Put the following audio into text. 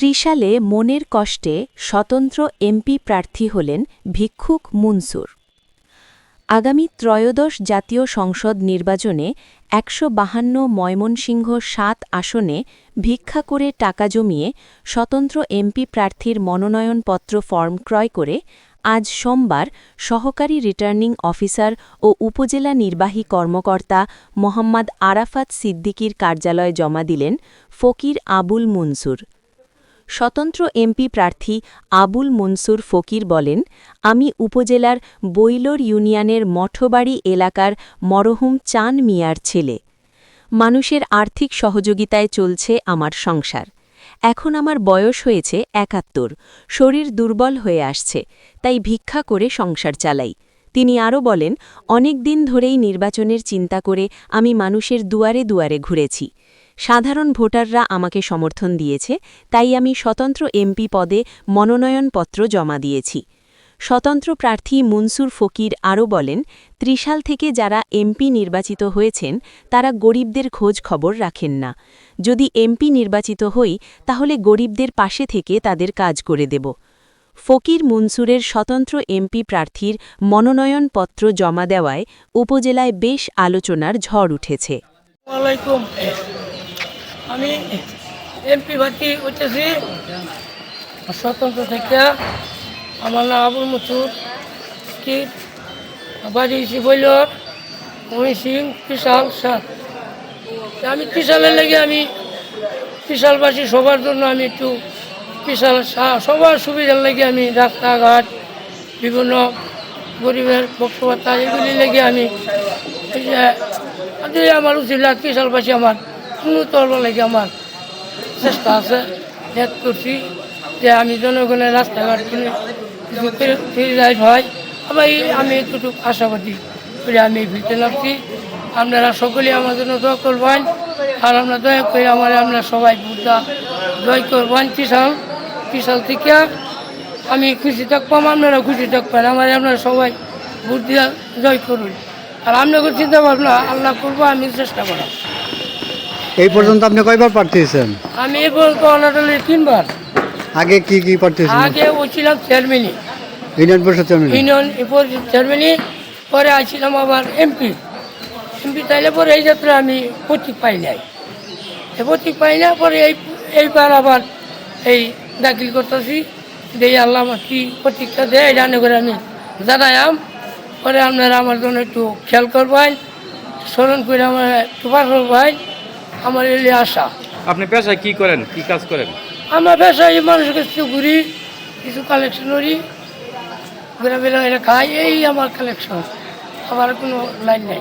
ত্রিশালে মনের কষ্টে স্বতন্ত্র এমপি প্রার্থী হলেন ভিক্ষুক মুনসুর। আগামী ত্রয়োদশ জাতীয় সংসদ নির্বাচনে একশো বাহান্ন ময়মনসিংহ সাত আসনে ভিক্ষা করে টাকা জমিয়ে স্বতন্ত্র এমপি প্রার্থীর মনোনয়নপত্র ফর্ম ক্রয় করে আজ সোমবার সহকারী রিটার্নিং অফিসার ও উপজেলা নির্বাহী কর্মকর্তা মোহাম্মদ আরাফাত সিদ্দিকীর কার্যালয়ে জমা দিলেন ফকির আবুল মুনসুর। স্বতন্ত্র এমপি প্রার্থী আবুল মনসুর ফকির বলেন, আমি উপজেলার বৈলোর ইউনিয়নের মঠবাড়ি এলাকার মরহুম চান মিয়ার ছেলে। মানুষের আর্থিক সহযোগিতায় চলছে আমার সংসার। এখন আমার বয়স হয়েছে একাত্তর, শরীর দুর্বল হয়ে আসছে, তাই ভিক্ষা করে সংসার চালাই। তিনি আরও বলেন, অনেক দিন ধরেই নির্বাচনের চিন্তা করে আমি মানুষের দুয়ারে দুয়ারে ঘুরেছি। সাধারণ ভোটাররা আমাকে সমর্থন দিয়েছে, তাই আমি স্বতন্ত্র এমপি পদে মনোনয়নপত্র জমা দিয়েছি। স্বতন্ত্র প্রার্থী মুনসুর ফকির আরও বলেন, ত্রিশাল থেকে যারা এমপি নির্বাচিত হয়েছেন, তারা গরিবদের খোঁজ খবর রাখেন না। যদি এমপি নির্বাচিত হই, তাহলে গরিবদের পাশে থেকে তাদের কাজ করে দেব। ফকির মনসুরের স্বতন্ত্র এমপি প্রার্থীর মনোনয়নপত্র জমা দেওয়ায় উপজেলায় বেশ আলোচনার ঝড় উঠেছে। আমি এমপি ভাতি হইতেছি স্বতন্ত্র থেকে আমার নাম আবুল মসুর কি? বাড়ি বইল মহি সিং বিশাল সার আমি বিশালের লেগে আমি বিশালবাসী সবার জন্য আমি একটু সা- সবার সুবিধার লেগে আমি রাস্তাঘাট, বিভিন্ন গরিবের বক্সবার্তা এগুলি লেগে আমি আমার উচিত, বিশালবাসী আমার। উন্নত হবার লাগে আমার চেষ্টা আছে হেল্প করছি যে আমি জনগণের রাস্তাঘাট কিছু ফিরাইট হয় আমি আমি একটু আশাবাদী করে আমি ভিতরে নামছি। আপনারা সকলেই আমার জন্য দোয়া করবেন। আর আমরা দয়া করে আমার আমরা সবাই বুদ্ধা জয় করবেন। বিশাল বিশাল থেকে আমি খুশি থাকবাম আপনারা খুশি থাকবেন। আমার আপনারা সবাই বুদ্ধি জয় করুন। আর আপনাকে চিন্তা ভাবনা আল্লাহ করব, আমি চেষ্টা করাম এই পর্যন্ত আপনি কয়বার প্রার্থী হয়েছেন? আমি এই পর্যন্ত অনাটলে তিনবার। আগে কি কি প্রার্থী হয়েছেন? আগে ও ছিলাম চেয়ারম্যানই ইউনিয়ন পরিষদ চেয়ারম্যান ইউনিয়ন এরপর চেয়ারম্যানই পরে আসছিলাম আবার এমপি এমপি তাইলে পরে এই যাত্রা আমি প্রতীক পাই নাই। প্রতীক পাই না পরে এই এইবার আবার এই দাখিল করতেছি। দেই আল্লাহ আমার কি প্রতীকটা দেয় এটা করে আমি জানাইম পরে আপনারা আমার জন্য একটু খেয়াল করবেন স্মরণ করে আমার একটু পার করবেন। আমার এলে আশা। আপনি পেশায় কি করেন? কি কাজ করেন? আমরা পেশায় মানুষের কাছে ঘুরি কিছু কালেকশন করি ঘুরে বেড়া খাই এই আমার কালেকশন আমার কোনো লাইন নাই।